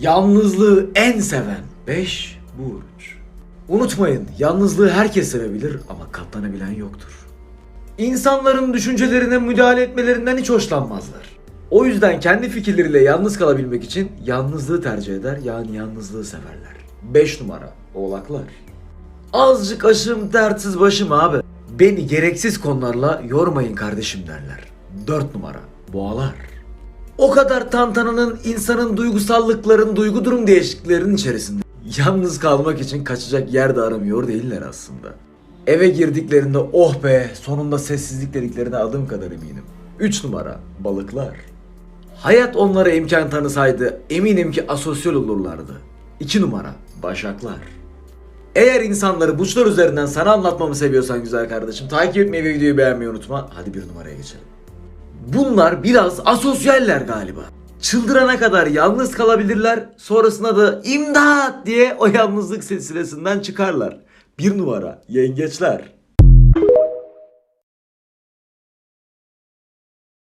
Yalnızlığı en seven 5 burç. Unutmayın, yalnızlığı herkes sevebilir ama katlanabilen yoktur. İnsanların düşüncelerine müdahale etmelerinden hiç hoşlanmazlar. O yüzden kendi fikirleriyle yalnız kalabilmek için yalnızlığı tercih eder yani yalnızlığı severler. 5 numara Oğlaklar. Azıcık aşım dertsiz başım abi. Beni gereksiz konularla yormayın kardeşim derler. 4 numara Boğalar. O kadar tantananın insanın duygusallıkların, duygu durum değişikliklerinin içerisinde. Yalnız kalmak için kaçacak yer de aramıyor değiller aslında. Eve girdiklerinde oh be sonunda sessizlik dediklerine adım kadar eminim. 3 numara Balıklar. Hayat onlara imkan tanısaydı eminim ki asosyal olurlardı. 2 numara Başaklar. Eğer insanları burçlar üzerinden sana anlatmamı seviyorsan güzel kardeşim takip etmeyi ve videoyu beğenmeyi unutma. Hadi bir numaraya geçelim. Bunlar biraz asosyaller galiba. Çıldırana kadar yalnız kalabilirler. Sonrasında da imdat diye o yalnızlık silsilesinden çıkarlar. Bir numara yengeçler.